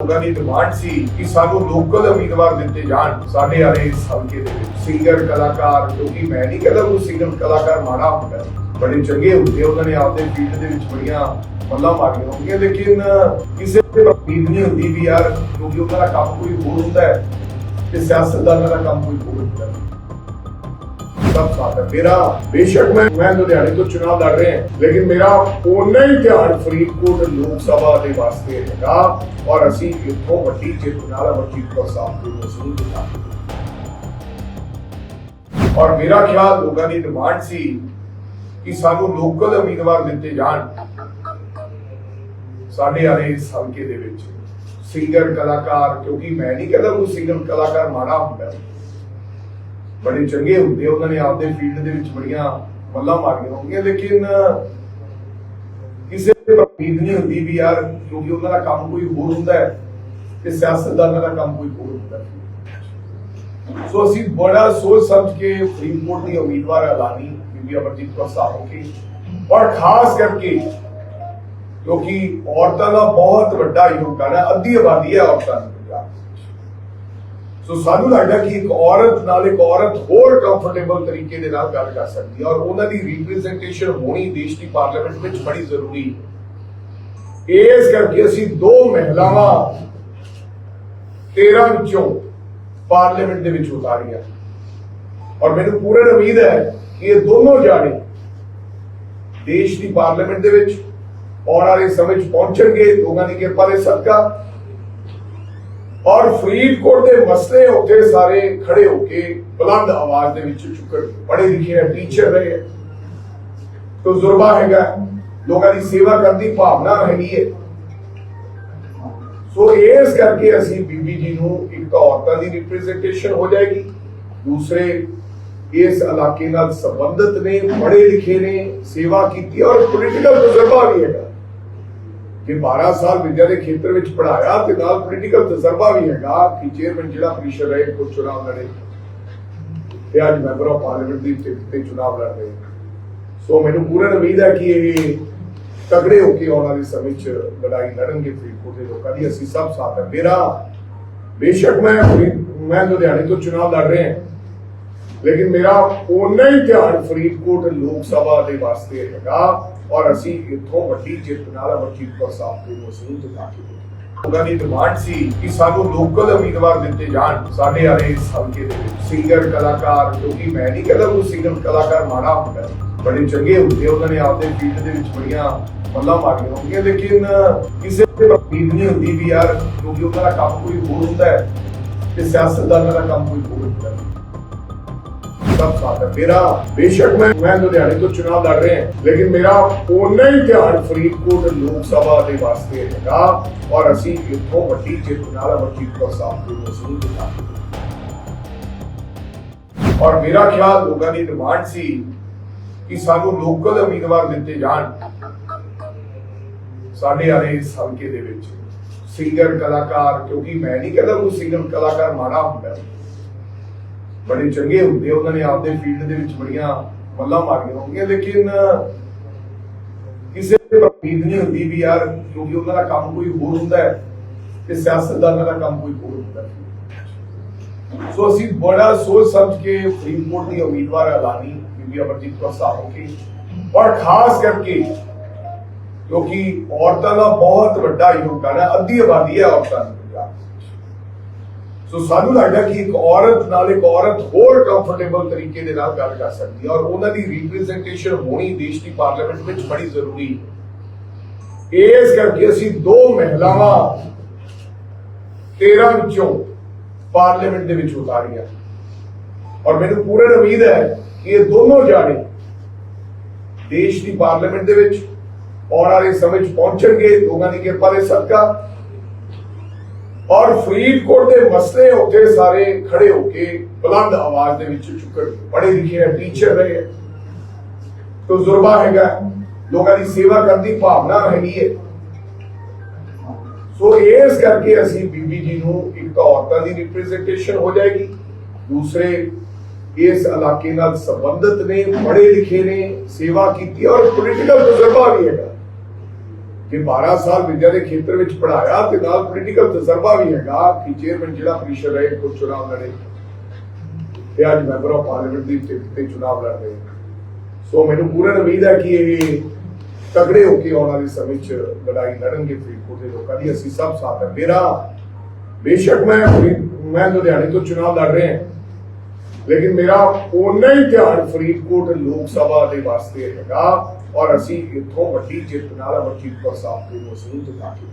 ਲੋਕਾਂ ਦੀ ਡਿਮਾਂਡ ਸੀ ਕਿ ਸਾਨੂੰ ਲੋਕਲ ਉਮੀਦਵਾਰ ਦਿੱਤੇ ਜਾਣ। ਸਾਡੇ ਵਾਲੇ ਹਲਕੇ ਦੇ ਵਿੱਚ ਸਿੰਗਰ ਕਲਾਕਾਰ, ਕਿਉਂਕਿ ਮੈਂ ਨਹੀਂ ਕਹਿੰਦਾ ਕੋਈ ਸਿੰਗਰ ਕਲਾਕਾਰ ਮਾੜਾ ਹੁੰਦਾ। ਬੜੇ ਚੰਗੇ ਹੁੰਦੇ, ਉਹਨਾਂ ਨੇ ਆਪਦੇ ਫੀਲਡ ਦੇ ਵਿੱਚ ਬੜੀਆਂ ਮੱਲਾਂ ਮਾਰੀਆਂ ਹੁੰਦੀਆਂ ਲੇਕਿਨ ਕਿਸੇ ਤੇ ਉਮੀਦ ਨਹੀਂ ਹੁੰਦੀ ਵੀ ਯਾਰ ਕਿਉਂਕਿ ਉਹਨਾਂ ਦਾ ਕੰਮ ਕੋਈ ਹੋਰ ਹੁੰਦਾ ਹੈ ਤੇ ਸਿਆਸਤਦਾਨਾਂ ਦਾ ਕੰਮ ਕੋਈ ਹੋਰ ਹੁੰਦਾ। ਹੈ ਸਭ ਸਾਥ ਹੈ ਮੇਰਾ ਬੇਸ਼ੱਕ ਮੈਂ ਮੈਂ ਲੁਧਿਆਣੇ ਤੋਂ ਚੁਣਾਵ ਲੜ ਰਿਹਾ ਹਾਂ, ਲੇਕਿਨ ਮੇਰਾ ਓਨਾ ਹੀ ਧਿਆਨ ਫਰੀਦਕੋਟ ਲੋਕ ਸਭਾ ਦੇ ਵਾਸਤੇ ਹੈਗਾ ਔਰ ਅਸੀਂ ਇੱਥੋਂ ਵੱਡੀ ਜਿੱਤ ਨਾਲ ਅਮਰਜੀਤ ਕੌਰ ਸਾਹਿਬ ਨੂੰ ਮਸੂਲ ਦਿਖਾਵਾਂਗੇ ਔਰ ਮੇਰਾ ਖਿਆਲ ਲੋਕਾਂ ਦੀ ਡਿਮਾਂਡ ਸੀ ਕਿ ਸਾਨੂੰ ਲੋਕਲ ਉਮੀਦਵਾਰ ਦਿੱਤੇ ਜਾਣ। ਸਾਡੇ ਵਾਲੇ ਹਲਕੇ ਦੇ ਵਿੱਚ ਸਿੰਗਰ ਕਲਾਕਾਰ, ਕਿਉਂਕਿ ਮੈਂ ਨਹੀਂ ਕਹਿੰਦਾ ਕੋਈ ਸਿੰਗਰ ਕਲਾਕਾਰ ਮਾੜਾ ਹੁੰਦਾ। ਬੜੇ ਚੰਗੇ ਹੁੰਦੇ ਉਹਨਾਂ ਨੇ ਆਪਦੇ ਫੀਲਡ ਦੇ ਵਿੱਚ ਬੜੀਆਂ ਮੱਲਾਂ ਮਾਰੀਆਂ ਹੁੰਦੀਆਂ ਲੇਕਿਨ ਕਿਸੇ ਤੇ ਉਮੀਦ ਨਹੀਂ ਹੁੰਦੀ ਵੀ ਯਾਰ ਕਿਉਂਕਿ ਉਹਨਾਂ ਦਾ ਕੰਮ ਕੋਈ ਹੋਰ ਹੁੰਦਾ ਹੈ ਤੇ ਸਿਆਸਤਦਾਨਾਂ ਦਾ ਕੰਮ ਕੋਈ ਹੋਰ ਹੁੰਦਾ ਹੈ। ਸੋ ਅਸੀਂ ਬੜਾ ਸੋਚ ਸਮਝ ਕੇ ਫਰੀਦਕੋਟ ਦੀ ਉਮੀਦਵਾਰ ਐਲਾਨੀ ਬੀਬੀ ਅਮਰਜੀਤ ਕੌਰ ਸਾਹਿਬ ਕੀ। ਔਰ ਖਾਸ ਕਰਕੇ ਕਿਉਂਕਿ ਔਰਤਾਂ ਦਾ ਬਹੁਤ ਵੱਡਾ ਯੋਗਦਾਨ ਹੈ, ਅੱਧੀ ਆਬਾਦੀ ਹੈ ਔਰਤਾਂ ਦੀ। ਸੋ ਸਾਨੂੰ ਲੱਗਦਾ ਕਿ ਇੱਕ ਔਰਤ ਨਾਲ ਇੱਕ ਔਰਤ ਹੋਰ ਕੰਫਰਟੇਬਲ ਤਰੀਕੇ ਦੇ ਨਾਲ ਗੱਲ ਕਰ ਸਕਦੀ ਹੈ ਔਰ ਉਹਨਾਂ ਦੀ ਰਿਪਰੈਜ਼ੈਂਟੇਸ਼ਨ ਹੋਣੀ ਦੇਸ਼ ਦੀ ਪਾਰਲੀਮੈਂਟ ਵਿੱਚ ਬੜੀ ਜ਼ਰੂਰੀ ਹੈ। ਇਸ ਕਰਕੇ ਅਸੀਂ ਦੋ ਮਹਿਲਾਵਾਂ 13 ਵਿੱਚੋਂ ਪਾਰਲੀਮੈਂਟ ਦੇ ਵਿੱਚ ਉਤਾਰੀਆਂ। ਔਰ ਮੈਨੂੰ ਪੂਰਨ ਉਮੀਦ ਹੈ ਕਿ ਇਹ ਦੋਨੋਂ ਜਾਣੇ ਦੇਸ਼ ਦੀ ਪਾਰਲੀਮੈਂਟ ਦੇ ਵਿੱਚ ਆਉਣ ਵਾਲੇ ਸਮੇਂ 'ਚ ਪਹੁੰਚਣਗੇ। ਲੋਕਾਂ ਦੀ ਕਿਰਪਾ ਦੇ ਸਦਕਾ ਔਰ ਫਰੀਦਕੋਟ ਦੇ ਮਸਲੇ ਉੱਤੇ ਸਾਰੇ ਖੜੇ ਹੋ ਕੇ ਬੁਲੰਦ ਆਵਾਜ਼ ਦੇ ਵਿੱਚ ਚੁੱਕਣ ਪੜ੍ਹੇ ਲਿਖੇ ਹੈ ਟੀਚਰ ਰਹੇ ਹੈ ਤਜਰਬਾ ਹੈਗਾ, ਲੋਕਾਂ ਦੀ ਸੇਵਾ ਕਰਨ ਦੀ ਭਾਵਨਾ ਹੈਗੀ ਹੈ। ਸੋ ਇਸ ਕਰਕੇ ਅਸੀਂ ਬੀਬੀ ਜੀ ਨੂੰ ਇੱਕ ਤਾਂ ਔਰਤਾਂ ਦੀ ਰਿਪਰੈਜ਼ੈਂਟੇਸ਼ਨ ਹੋ ਜਾਏਗੀ, ਦੂਸਰੇ ਇਸ ਇਲਾਕੇ ਨਾਲ ਸੰਬੰਧਿਤ ਨੇ, ਪੜ੍ਹੇ ਲਿਖੇ ਨੇ, ਸੇਵਾ ਕੀਤੀ ਔਰ ਪੋਲੀਟੀਕਲ ਤਜਰਬਾ ਵੀ ਹੈਗਾ। ਕਿ 12 ਸਾਲ ਵਿਦਿਆ ਦੇ ਖੇਤਰ ਵਿੱਚ ਪੜਾਇਆ ਤੇ ਨਾਲ ਪੋਲੀਟੀਕਲ ਤਜਰਬਾ ਵੀ ਹੈਗਾ ਕਿ ਚੇਅਰਮੈਨ ਜ਼ਿਲ੍ਹਾ ਪ੍ਰੀਸ਼ਦ ਰਹੇ ਕੋ ਚੁਣਾਵ ਲੜੇ। ਤੇ ਅੱਜ ਮੈਂਬਰ ਆਫ ਪਾਰਲੀਮੈਂਟ ਦੀ ਟਿਕਟ ਤੇ ਚੁਣਾਵ ਲੜ ਰਹੇ। ਸੋ ਮੈਨੂੰ ਪੂਰਨ ਉਮੀਦ ਹੈ ਕਿ ਇਹ ਤਗੜੇ ਹੋ ਕੇ ਆਉਣ ਵਾਲੇ ਸਮੇਂ 'ਚ ਲੜਾਈ ਲੜਨਗੇ ਫਰੀਦਕੋਟ ਦੇ ਲੋਕਾਂ ਦੀ ਅਸੀਂ ਸਭ ਸਾਥ ਹੈ। ਮੇਰਾ ਬੇਸ਼ੱਕ ਮੈਂ ਮੈਂ ਲੁਧਿਆਣੇ ਤੋਂ ਚੁਣਾਵ ਲੜ ਰਿਹਾ ਹਾਂ। ਲੇਕਿਨ ਮੇਰਾ ਓਨਾ ਹੀ ਧਿਆਨ ਫਰੀਦਕੋਟ ਲੋਕ ਸਭਾ ਦੇ ਵਾਸਤੇ ਹੈਗਾ ਔਰ ਅਸੀਂ ਇੱਥੋਂ ਵੱਡੀ ਜਿੱਤ ਨਾਲ ਅਮਰਜੀਤ ਸਾਹਿਬ ਨੂੰ ਮਸੂਲ ਦਿਖਾਵਾਂਗੇ ਲੋਕਾਂ ਦੀ ਡਿਮਾਂਡ ਸੀ ਕਿ ਸਾਨੂੰ ਲੋਕਲ ਉਮੀਦਵਾਰ ਦਿੱਤੇ ਜਾਣ। ਸਾਡੇ ਵਾਲੇ ਹਲਕੇ ਦੇ ਸਿੰਗਰ ਕਲਾਕਾਰ, ਕਿਉਂਕਿ ਮੈਂ ਨਹੀਂ ਕਹਿੰਦਾ ਕੋਈ ਸਿੰਗਰ ਕਲਾਕਾਰ ਮਾੜਾ ਹੁੰਦਾ। ਬੜੇ ਚੰਗੇ ਹੁੰਦੇ ਉਹਨਾਂ ਨੇ ਆਪਦੇ ਫੀਲਡ ਦੇ ਵਿੱਚ ਬੜੀਆਂ ਮੱਲਾਂ ਮਾਰੀਆਂ ਹੁੰਦੀਆਂ ਲੇਕਿਨ ਕਿਸੇ ਤੇ ਉਮੀਦ ਨਹੀਂ ਹੁੰਦੀ ਵੀ ਯਾਰ ਕਿਉਂਕਿ ਉਹਨਾਂ ਦਾ ਕੰਮ ਕੋਈ ਹੋਰ ਹੁੰਦਾ ਹੈ ਤੇ ਸਿਆਸਤਦਾਨਾਂ ਦਾ ਕੰਮ ਕੋਈ ਹੋਰ ਹੁੰਦਾ ਹੈ। ਸਭ ਸਾਥ ਹੈ ਮੇਰਾ ਬੇਸ਼ੱਕ ਮੈਂ ਮੈਂ ਲੁਧਿਆਣੇ ਤੋਂ ਚੁਣਾਵ ਲੜ ਰਿਹਾ ਹਾਂ, ਲੇਕਿਨ ਮੇਰਾ ਓਨਾ ਹੀ ਧਿਆਨ ਫਰੀਦਕੋਟ ਲੋਕ ਸਭਾ ਦੇ ਵਾਸਤੇ ਹੈਗਾ ਔਰ ਅਸੀਂ ਇੱਥੋਂ ਵੱਡੀ ਜਿੱਤ ਨਾਲ ਅਮਰਜੀਤ ਕੌਰ ਸਾਹਿਬ ਨੂੰ ਮਸੂਲ ਦਿਖਾਵਾਂਗੇ ਔਰ ਮੇਰਾ ਖਿਆਲ ਲੋਕਾਂ ਦੀ ਡਿਮਾਂਡ ਸੀ ਕਿ ਸਾਨੂੰ ਲੋਕਲ ਉਮੀਦਵਾਰ ਦਿੱਤੇ ਜਾਣ। ਸਾਡੇ ਵਾਲੇ ਇਸ ਹਲਕੇ ਦੇ ਵਿੱਚ ਸਿੰਗਰ ਕਲਾਕਾਰ, ਕਿਉਂਕਿ ਮੈਂ ਨਹੀਂ ਕਹਿੰਦਾ ਕੋਈ ਸਿੰਗਰ ਕਲਾਕਾਰ ਮਾੜਾ ਹੁੰਦਾ। ਬੜੇ ਚੰਗੇ ਹੁੰਦੇ ਉਹਨਾਂ ਨੇ ਆਪਦੇ ਫੀਲਡ ਦੇ ਵਿੱਚ ਬੜੀਆਂ ਮੱਲਾਂ ਮਾਰੀਆਂ ਹੁੰਦੀਆਂ ਲੇਕਿਨ ਕਿਸੇ ਤੇ ਨਹੀਂ ਹੁੰਦੀ ਵੀ ਯਾਰ ਕਿਉਂਕਿ ਉਹਨਾਂ ਦਾ ਕੰਮ ਕੋਈ ਹੋਰ ਹੁੰਦਾ ਹੈ ਤੇ ਸਿਆਸਤਦਾਨਾਂ ਦਾ ਕੰਮ ਕੋਈ ਹੋਰ ਹੁੰਦਾ ਹੈ। ਸੋ ਅਸੀਂ ਬੜਾ ਸੋਚ ਸਮਝ ਕੇ ਫਰੀਦਕੋਟ ਦੀ ਉਮੀਦਵਾਰ ਐਲਾਨੀ ਬੀਬੀ ਅਮਰਜੀਤ ਕੌਰ ਸਾਹਿਬ ਕੀ। ਔਰ ਖਾਸ ਕਰਕੇ ਕਿਉਂਕਿ ਔਰਤਾਂ ਦਾ ਬਹੁਤ ਵੱਡਾ ਯੋਗਦਾਨ ਹੈ, ਅੱਧੀ ਆਬਾਦੀ ਹੈ ਔਰਤਾਂ ਦੀ ਪੰਜਾਬ ਸੋ ਸਾਨੂੰ ਲੱਗਦਾ ਕਿ ਇੱਕ ਔਰਤ ਨਾਲ ਇੱਕ ਔਰਤ ਹੋਰ ਕੰਫਰਟੇਬਲ ਤਰੀਕੇ ਦੇ ਨਾਲ ਗੱਲ ਕਰ ਸਕਦੀ ਹੈ ਔਰ ਉਹਨਾਂ ਦੀ ਰਿਪਰੈਜ਼ੈਂਟੇਸ਼ਨ ਹੋਣੀ ਦੇਸ਼ ਦੀ ਪਾਰਲੀਮੈਂਟ ਵਿੱਚ ਬੜੀ ਜ਼ਰੂਰੀ ਹੈ। ਇਸ ਕਰਕੇ ਅਸੀਂ ਦੋ ਮਹਿਲਾਵਾਂ 13 ਵਿੱਚੋਂ ਪਾਰਲੀਮੈਂਟ ਦੇ ਵਿੱਚ ਉਤਾਰੀਆਂ। ਔਰ ਮੈਨੂੰ ਪੂਰਨ ਉਮੀਦ ਹੈ ਕਿ ਇਹ ਦੋਨੋਂ ਜਾਣੇ ਦੇਸ਼ ਦੀ ਪਾਰਲੀਮੈਂਟ ਦੇ ਵਿੱਚ ਆਉਣ ਵਾਲੇ ਸਮੇਂ 'ਚ ਪਹੁੰਚਣਗੇ। ਲੋਕਾਂ ਦੀ ਕਿਰਪਾ ਦੇ ਸਦਕਾ ਔਰ ਫਰੀਦਕੋਟ ਦੇ ਮਸਲੇ ਉੱਤੇ ਸਾਰੇ ਖੜੇ ਹੋ ਕੇ ਬੁਲੰਦ ਆਵਾਜ਼ ਦੇ ਵਿੱਚ ਚੁੱਕਣ ਪੜ੍ਹੇ ਲਿਖੇ ਹੈ ਟੀਚਰ ਰਹੇ ਹੈ ਤਜਰਬਾ ਹੈਗਾ? ਲੋਕਾਂ ਦੀ ਸੇਵਾ ਕਰਨ ਦੀ ਭਾਵਨਾ ਹੈਗੀ ਹੈ। ਸੋ ਇਸ ਕਰਕੇ ਅਸੀਂ ਬੀਬੀ ਜੀ ਨੂੰ ਇੱਕ ਤਾਂ ਔਰਤਾਂ ਦੀ ਰਿਪਰੈਜ਼ੈਂਟੇਸ਼ਨ ਹੋ ਜਾਏਗੀ, ਦੂਸਰੇ ਇਸ ਇਲਾਕੇ ਨਾਲ ਸੰਬੰਧਿਤ ਨੇ ਪੜੇ ਲਿਖੇ ਨੇ, ਸੇਵਾ ਕੀਤੀ ਔਰ ਪੋਲੀਟੀਕਲ ਤਜਰਬਾ ਵੀ ਹੈਗਾ। ਜੇ 12 ਸਾਲ ਵਿਦਿਆ ਦੇ ਖੇਤਰ ਵਿੱਚ ਪੜਾਇਆ ਤੇ ਨਾਲ ਪੋਲੀਟੀਕਲ ਤਜਰਬਾ ਵੀ ਹੈਗਾ ਕਿ ਚੇਅਰਮੈਨ ਜ਼ਿਲ੍ਹਾ ਪ੍ਰੀਸ਼ਦ ਰਹੇ ਕੋ ਚੁਣਾਵ ਲੜੇ। ਤੇ ਅੱਜ ਮੈਂਬਰ ਆਫ ਪਾਰਲੀਮੈਂਟ ਦੀ ਟਿਕਟ ਤੇ ਚੁਣਾਵ ਲੜ ਰਹੇ। ਸੋ ਮੈਨੂੰ ਪੂਰਨ ਉਮੀਦ ਹੈ ਕਿ ਇਹ ਤਗੜੇ ਹੋ ਕੇ ਆਉਣ ਵਾਲੇ ਸਮੇਂ 'ਚ ਲੜਾਈ ਲੜਨਗੇ ਫਰੀਦਕੋਟ ਦੇ ਲੋਕਾਂ ਦੀ। ਅਸੀਂ ਸਭ ਸਾਥ ਹੈ। ਮੇਰਾ ਬੇਸ਼ੱਕ ਮੈਂ ਮੈਂ ਲੁਧਿਆਣੇ ਤੋਂ ਚੁਣਾਵ ਲੜ ਰਿਹਾ ਹਾਂ। ਲੇਕਿਨ ਮੇਰਾ ਓਨਾ ਹੀ ਧਿਆਨ ਫਰੀਦਕੋਟ ਲੋਕ ਸਭਾ ਦੇ ਵਾਸਤੇ ਹੈਗਾ ਔਰ ਅਸੀਂ ਇੱਥੋਂ ਵੱਡੀ ਜਿੱਤ ਨਾਲ ਅਮਰਜੀਤ ਕੌਰ ਸਾਹਿਬ ਦੇ ਨੂੰ ਅਸੀਂ ਜਿਤਾ ਕੇ